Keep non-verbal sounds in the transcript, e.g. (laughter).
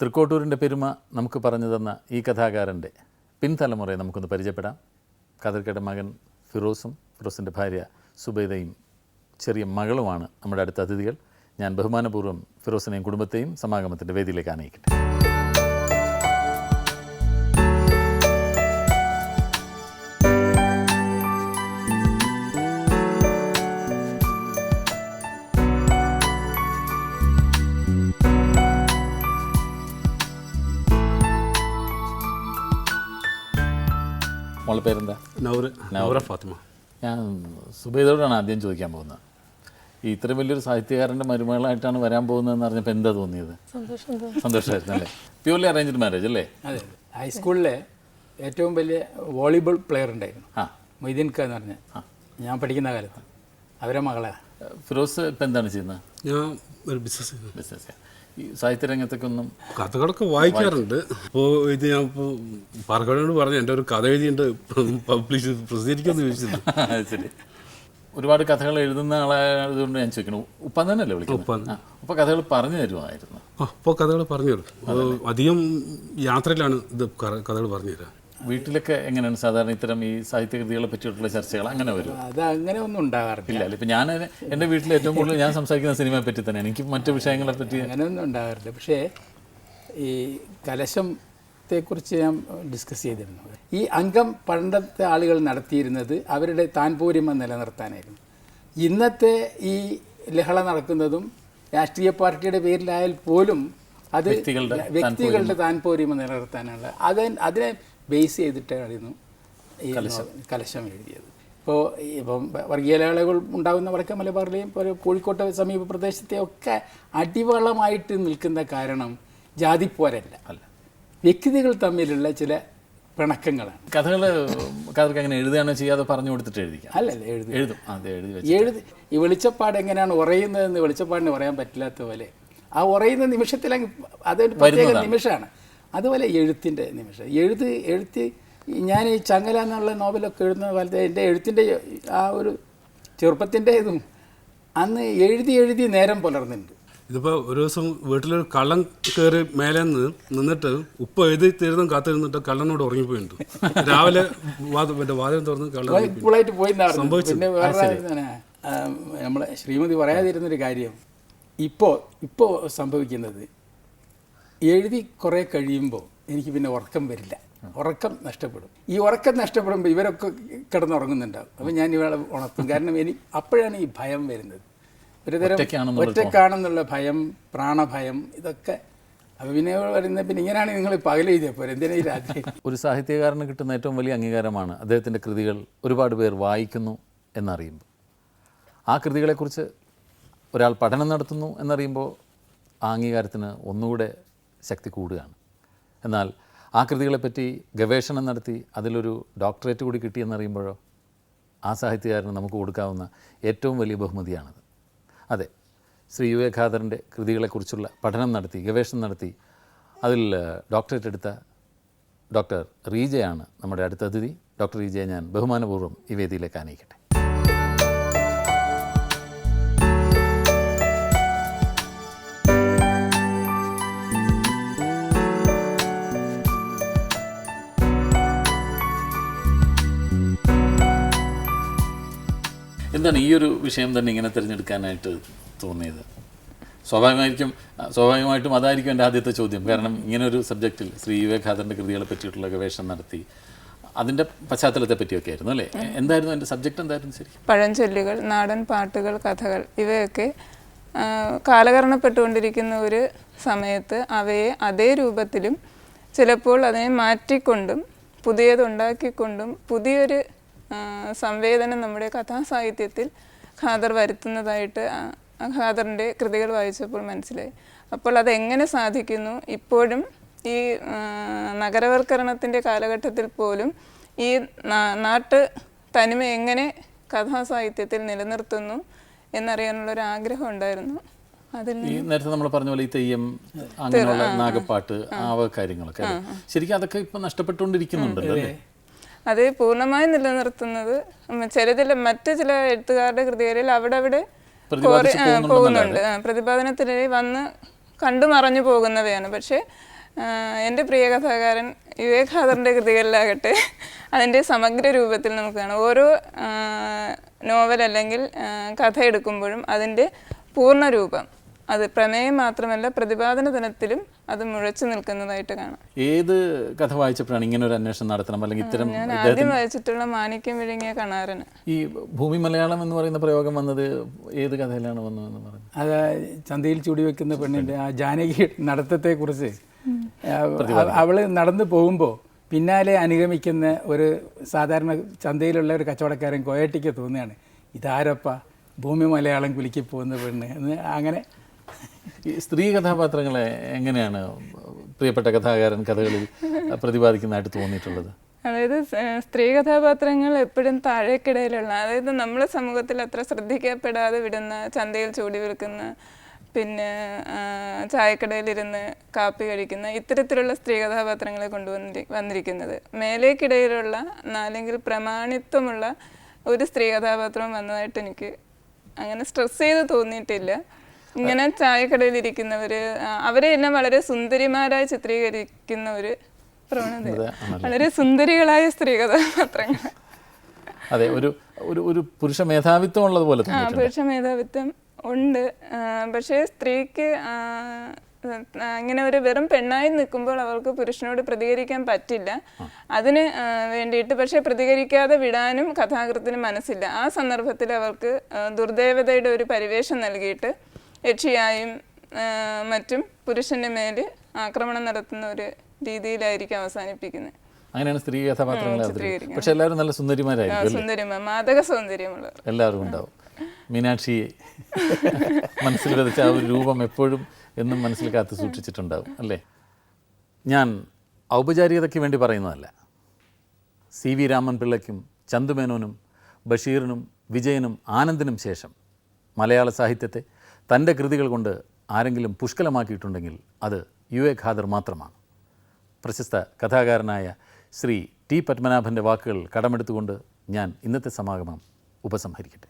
തൃക്കോട്ടൂരിന്റെ പെരുമ നമുക്ക് പറഞ്ഞു തന്ന ഈ കഥാകാരന്റെ പിൻതലമുറയെ നമുക്കൊന്ന് പരിചയപ്പെടാം. കാതർക്കയുടെ മകൻ ഫിറോസും ഫിറോസിന്റെ ഭാര്യ സുബൈദയും ചെറിയ മകളുമാണ് നമ്മുടെ അടുത്ത അതിഥികൾ. ഞാൻ ബഹുമാനപൂർവം ഫിറോസിനെയും കുടുംബത്തെയും സമാഗമത്തിന്റെ വേദിയിലേക്ക് ആനയിക്കട്ടെ. മോളുടെ പേരെന്താ? നൗറ്. നൗറ. ഫാത്തിമ. ഞാൻ സുബൈദോടാണ് ആദ്യം ചോദിക്കാൻ പോകുന്നത്. ഈ ഇത്രയും വലിയൊരു സാഹിത്യകാരന്റെ മരുമകളായിട്ടാണ് വരാൻ പോകുന്നതെന്ന് അറിഞ്ഞപ്പോൾ എന്താ തോന്നിയത്? സന്തോഷമായിരുന്നു അല്ലേ? പ്യൂർലി അറേഞ്ച്ഡ് മാരേജ് അല്ലേ? അതെ ഹൈസ്കൂളിലെ ഏറ്റവും വലിയ വോളിബോൾ പ്ലെയർ ഉണ്ടായിരുന്നു. ആ. മൊയ്തീൻ ഖാൻ എന്ന് പറഞ്ഞ. ഞാൻ പഠിക്കുന്ന കാലത്ത്. അവരെ മകളെ. ഫിറോസ് ഇപ്പം എന്താണ് ചെയ്യുന്നത്? ഞാൻ ഒരു ബിസിനസ് ബിസിനസ് ഈ സാഹിത്യരംഗത്തൊക്കെ ഒന്നും കഥകളൊക്കെ വായിക്കാറുണ്ട്. അപ്പോൾ ഇത് ഞാൻ ഇപ്പോൾ പാർക്കോടിനോട് പറഞ്ഞു എന്റെ ഒരു കഥ എഴുതിയുണ്ട് പബ്ലിഷ് പ്രസിദ്ധീകരിക്കുമെന്ന് ചോദിച്ചിട്ടുണ്ട്. ശരി. ഒരുപാട് കഥകൾ എഴുതുന്ന ആളായതുകൊണ്ട് ഞാൻ ചോദിക്കണം ഉപ്പാൻ തന്നെയല്ലേ വിളിക്കുന്നത്? ഉപ്പ കഥകൾ പറഞ്ഞു തരുമായിരുന്നു. അപ്പോൾ കഥകൾ പറഞ്ഞു തരും. അധികം യാത്രയിലാണ് ഇത് കഥകൾ പറഞ്ഞു തരാം. വീട്ടിലൊക്കെ എങ്ങനെയാണ് സാധാരണ ഇത്തരം ഈ സാഹിത്യകൃതികളെ പറ്റിയിട്ടുള്ള ചർച്ചകൾ അങ്ങനെ വരും? അത് അങ്ങനെ ഒന്നും ഉണ്ടാകാറില്ല. ഇല്ല അല്ല ഇപ്പം ഞാൻ എന്റെ വീട്ടിൽ ഏറ്റവും കൂടുതൽ ഞാൻ സംസാരിക്കുന്ന സിനിമയെ പറ്റി തന്നെ എനിക്ക് മറ്റു വിഷയങ്ങളെ പറ്റി അങ്ങനെയൊന്നും ഉണ്ടാകാറില്ല. പക്ഷേ ഈ കലശത്തെക്കുറിച്ച് ഞാൻ ഡിസ്കസ് ചെയ്തിരുന്നു. ഈ അംഗം പണ്ടത്തെ ആളുകൾ നടത്തിയിരുന്നത് അവരുടെ താൻപോരിമ നിലനിർത്താനായിരുന്നു. ഇന്നത്തെ ഈ ലഹള നടക്കുന്നതും രാഷ്ട്രീയ പാർട്ടിയുടെ പേരിലായാൽ പോലും അത് വ്യക്തികളുടെ വ്യക്തികളുടെ താൻപോരിമ നിലനിർത്താനുള്ള അത് അതിനെ ബേസ് ചെയ്തിട്ടായിരുന്നു ഈ കലശം. എഴുതിയത്. ഇപ്പോൾ ഇപ്പം വർഗീയലകൾ ഉണ്ടാകുന്ന വടക്കൻ മലബാറിലെയും ഇപ്പോൾ കോഴിക്കോട്ടെ സമീപ പ്രദേശത്തെ ഒക്കെ അടിവളമായിട്ട് നിൽക്കുന്ന കാരണം ജാതിപ്പോരല്ല അല്ല. വ്യക്തികൾ തമ്മിലുള്ള ചില പിണക്കങ്ങളാണ്. കഥകൾ കഥകൾക്ക് അങ്ങനെ എഴുതുകയാണോ ചെയ്യാതെ പറഞ്ഞു കൊടുത്തിട്ട് എഴുതിക്കാം അല്ലല്ല എഴുതി. എഴുതും അതെ എഴുതി എഴുതി ഈ വെളിച്ചപ്പാട് എങ്ങനെയാണ് ഉറയുന്നതെന്ന് വെളിച്ചപ്പാടിന് പറയാൻ പറ്റില്ലാത്ത പോലെ ആ ഉറയുന്ന നിമിഷത്തിൽ അങ്ങ് അതൊരു പ്രത്യേക നിമിഷമാണ്. അതുപോലെ എഴുത്തിന്റെ നിമിഷം. എഴുത്ത് എഴുത്ത് ഞാൻ ഈ ചങ്ങല എന്നുള്ള നോവലൊക്കെ എഴുതുന്ന കാലത്ത് എന്റെ എഴുത്തിന്റെ ആ ഒരു ചെറുപ്പത്തിന്റെ ഇതും അന്ന് എഴുതി എഴുതി നേരം പുലർന്നുണ്ട് ഇതിപ്പോൾ ഒരു ദിവസം വീട്ടിലൊരു കള്ളം കയറി മേലെ നിന്ന് നിന്നിട്ട് ഉപ്പ് എഴുതി തരുന്ന കാത്തിരുന്നിട്ട് കള്ളനോട് ഉറങ്ങിപ്പോയിട്ടുണ്ട് രാവിലെ മറ്റേ വാതിലും തുറന്ന് കള്ളായിട്ട് പോയി. പിന്നെ വേറെ നമ്മളെ ശ്രീമതി പറയാതിരുന്നൊരു കാര്യം. ഇപ്പോൾ ഇപ്പോൾ സംഭവിക്കുന്നത് എഴുതി കുറേ കഴിയുമ്പോൾ എനിക്ക് പിന്നെ ഉറക്കം വരില്ല. ഉറക്കം നഷ്ടപ്പെടും. ഈ ഉറക്കം നഷ്ടപ്പെടുമ്പോൾ ഇവരൊക്കെ കിടന്നുറങ്ങുന്നുണ്ടാവും. അപ്പം ഞാൻ ഇവളെ ഉണർത്തും. കാരണം എനിക്ക് അപ്പോഴാണ് ഈ ഭയം വരുന്നത്. ഒരു തരം ഒറ്റക്കാണെന്നുള്ള ഭയം പ്രാണഭയം ഇതൊക്കെ അപ്പം വരുന്ന പറയുന്നത് പിന്നെ ഇങ്ങനെയാണ് നിങ്ങൾ പകൽ എഴുതിയപ്പോൾ എന്തിനാ ഈ രാത്രി? (laughs) ഒരു സാഹിത്യകാരന് കിട്ടുന്ന ഏറ്റവും വലിയ അംഗീകാരമാണ് അദ്ദേഹത്തിന്റെ കൃതികൾ ഒരുപാട് പേർ വായിക്കുന്നു എന്നറിയുമ്പോൾ. ആ കൃതികളെക്കുറിച്ച് ഒരാൾ പഠനം നടത്തുന്നു എന്നറിയുമ്പോൾ ആ അംഗീകാരത്തിന് ഒന്നുകൂടെ ശക്തി കൂടുകയാണ്. എന്നാൽ ആ കൃതികളെപ്പറ്റി ഗവേഷണം നടത്തി അതിലൊരു ഡോക്ടറേറ്റ് കൂടി കിട്ടിയെന്നറിയുമ്പോഴോ ആ സാഹിത്യകാരന് നമുക്ക് കൊടുക്കാവുന്ന ഏറ്റവും വലിയ ബഹുമതിയാണത്. അതെ ശ്രീ യു എ ഖാദറിന്റെ കൃതികളെക്കുറിച്ചുള്ള പഠനം നടത്തി ഗവേഷണം നടത്തി അതിൽ ഡോക്ടറേറ്റ് എടുത്ത ഡോക്ടർ റീജയാണ് നമ്മുടെ അടുത്ത അതിഥി. ഡോക്ടർ റീജയെ ഞാൻ ബഹുമാനപൂർവം ഈ വേദിയിലേക്ക് ആനയിക്കട്ടെ. എന്താണ് ഈ ഒരു വിഷയം തന്നെ ഇങ്ങനെ തിരഞ്ഞെടുക്കാനായിട്ട് തോന്നിയത്. സ്വാഭാവികമായിരിക്കും സ്വാഭാവികമായിട്ടും അതായിരിക്കും എന്റെ ആദ്യത്തെ ചോദ്യം. കാരണം ഇങ്ങനൊരു സബ്ജക്റ്റിൽ ശ്രീ വിവേകാനന്ദന്റെ കൃതികളെ പറ്റിയിട്ടുള്ള ഗവേഷണം നടത്തി അതിന്റെ പശ്ചാത്തലത്തെ പറ്റിയൊക്കെ ആയിരുന്നു അല്ലേ? എന്തായിരുന്നു എന്റെ സബ്ജക്റ്റ് എന്തായിരുന്നു ശരി? പഴഞ്ചൊല്ലുകൾ നാടൻ പാട്ടുകൾ കഥകൾ ഇവയൊക്കെ കാലകരണപ്പെട്ടുകൊണ്ടിരിക്കുന്ന ഒരു സമയത്ത് അവയെ അതേ രൂപത്തിലും ചിലപ്പോൾ അതിനെ മാറ്റിക്കൊണ്ടും പുതിയതുണ്ടാക്കിക്കൊണ്ടും പുതിയൊരു സംവേദനം നമ്മുടെ കഥാസാഹിത്യത്തിൽ ഖാദർ വരുത്തുന്നതായിട്ട് ഖാദറിന്റെ കൃതികൾ വായിച്ചപ്പോൾ മനസ്സിലായി. അപ്പോൾ അതെങ്ങനെ സാധിക്കുന്നു? ഇപ്പോഴും ഈ നഗരവൽക്കരണത്തിന്റെ കാലഘട്ടത്തിൽ പോലും ഈ നാട്ട് തനിമ എങ്ങനെ കഥാസാഹിത്യത്തിൽ നിലനിർത്തുന്നു എന്നറിയാനുള്ള ഒരു ആഗ്രഹം ഉണ്ടായിരുന്നു. അതിൽ ഈ നേരത്തെ നമ്മൾ പറഞ്ഞ പോലെ ഈ തെയ്യം അങ്ങനെയുള്ള നാഗപ്പാട്ട് ആ കാര്യങ്ങളൊക്കെ? ശരിക്കും അതൊക്കെ ഇപ്പൊ നഷ്ടപ്പെട്ടുകൊണ്ടിരിക്കുന്നുണ്ടല്ലോ അല്ലേ? അത് പൂർണമായി നിലനിർത്തുന്നത്. ചിലതിൽ മറ്റു ചില എഴുത്തുകാരുടെ കൃതികളിൽ അവിടെ അവിടെ പോകുന്നുണ്ട്. പ്രതിപാദനത്തിനിടയിൽ വന്ന് കണ്ടു മറഞ്ഞു പോകുന്നവയാണ്. പക്ഷേ എന്റെ പ്രിയ കഥാകാരൻ വിവേക് ഹാദറിന്റെ കൃതികളിലാകട്ടെ അതിന്റെ സമഗ്ര രൂപത്തിൽ നമുക്ക് കാണാം. ഓരോ നോവൽ അല്ലെങ്കിൽ കഥ എടുക്കുമ്പോഴും അതിന്റെ പൂർണ രൂപം. അത് പ്രമേയം മാത്രമല്ല പ്രതിപാദന തലത്തിലും അത് മുഴച്ചു നിൽക്കുന്നതായിട്ട് കാണാം. ഏത് കഥ വായിച്ചപ്പോഴാണ് ഇങ്ങനെ ഒരു അന്വേഷണം നടത്തണം? അല്ലെങ്കിൽ ഇത്തരം ഞാൻ ആദ്യം വായിച്ചിട്ടുള്ള മാണിക്യം വിഴുങ്ങിയ കണാരന് ഈ ഭൂമി മലയാളം എന്ന് പറയുന്ന പ്രയോഗം വന്നത് ഏത് കഥയിലാണ് വന്നതെന്ന് പറഞ്ഞു? അത് ചന്തയിൽ ചൂടി വെക്കുന്ന പെണ്ണിന്റെ ആ ജാനകി നടത്തത്തെക്കുറിച്ച് അവൾ നടന്നു പോകുമ്പോൾ പിന്നാലെ അനുഗമിക്കുന്ന ഒരു സാധാരണ ചന്തയിലുള്ള ഒരു കച്ചവടക്കാരൻ കോയട്ടിക്ക് തോന്നുകയാണ് ഇതാരപ്പ? ഭൂമി മലയാളം കുലുക്കി പോകുന്ന പെണ്ണ്. എന്ന് അങ്ങനെ ഈ സ്ത്രീ കഥാപാത്രങ്ങളെ എങ്ങനെയാണ് പ്രിയപ്പെട്ട കഥാകാരൻ കഥകളിൽ പ്രതിപാദിക്കുന്നതായിട്ട് തോന്നിയിട്ടുള്ളത്? അതായത് സ്ത്രീ കഥാപാത്രങ്ങൾ എപ്പോഴും താഴേക്കിടയിലുള്ള അതായത് നമ്മളെ സമൂഹത്തിൽ അത്ര ശ്രദ്ധിക്കപ്പെടാതെ വിടുന്ന ചന്തയിൽ ചൂടി വിൽക്കുന്ന പിന്നെ ചായക്കടയിലിരുന്ന് കാപ്പി കഴിക്കുന്ന ഇത്തരത്തിലുള്ള സ്ത്രീ കഥാപാത്രങ്ങളെ കൊണ്ടുവന്നി വന്നിരിക്കുന്നത്. മേലേക്കിടയിലുള്ള അല്ലെങ്കിൽ പ്രമാണിത്വമുള്ള ഒരു സ്ത്രീ കഥാപാത്രം വന്നതായിട്ട് എനിക്ക് അങ്ങനെ സ്ട്രെസ് ചെയ്ത് തോന്നിയിട്ടില്ല. ഇങ്ങനെ ചായക്കടയിൽ ഇരിക്കുന്നവര് അവരെ എല്ലാം വളരെ സുന്ദരിമാരായി ചിത്രീകരിക്കുന്ന ഒരു പ്രവണത വളരെ സുന്ദരികളായ സ്ത്രീ കഥാപാത്രങ്ങൾ അതെ ഒരു ഒരു ഒരു പുരുഷ മേധാവിത്വം ഉള്ളതുപോലെ ആ പുരുഷ മേധാവിത്വം ഉണ്ട്. പക്ഷേ സ്ത്രീക്ക് ഇങ്ങനെ ഒരു വെറും പെണ്ണായി നിൽക്കുമ്പോൾ അവൾക്ക് പുരുഷനോട് പ്രതികരിക്കാൻ പറ്റില്ല. അതിന് വേണ്ടിയിട്ട് പക്ഷേ പ്രതികരിക്കാതെ വിടാനും കഥാകൃത്തിന് മനസ്സില്ല. ആ സന്ദർഭത്തിൽ അവൾക്ക് ദുർദേവതയുടെ ഒരു പരിവേഷം നൽകിയിട്ട് യക്ഷിയായും മറ്റും പുരുഷന്റെ മേൽ ആക്രമണം നടത്തുന്ന ഒരു രീതിയിലായിരിക്കും അവസാനിപ്പിക്കുന്നത് അങ്ങനെയാണ് സ്ത്രീ കഥാപാത്രങ്ങൾ പക്ഷെ എല്ലാവരും നല്ല സുന്ദരിമാരായിരിക്കും മാതക സൗന്ദര്യമുള്ളവർ എല്ലാവരും ഉണ്ടാവും. മീനാക്ഷി (laughs) മനസ്സിൽ വിതച്ച ആ ഒരു രൂപം എപ്പോഴും എന്നും മനസ്സിൽ കാത്തു സൂക്ഷിച്ചിട്ടുണ്ടാവും അല്ലേ? ഞാൻ ഔപചാരികതയ്ക്ക് വേണ്ടി പറയുന്നതല്ല. സി വി രാമൻ പിള്ളയ്ക്കും ചന്തുമേനോനും ബഷീറിനും വിജയനും ആനന്ദിനും ശേഷം മലയാള സാഹിത്യത്തെ തന്റെ കൃതികൾ കൊണ്ട് ആരെങ്കിലും പുഷ്കലമാക്കിയിട്ടുണ്ടെങ്കിൽ അത് യു എ ഖാദർ മാത്രമാണ്. പ്രശസ്ത കഥാകാരനായ ശ്രീ ടി പത്മനാഭന്റെ വാക്കുകൾ കടമെടുത്തുകൊണ്ട് ഞാൻ ഇന്നത്തെ സമാഗമം ഉപസംഹരിക്കട്ടെ.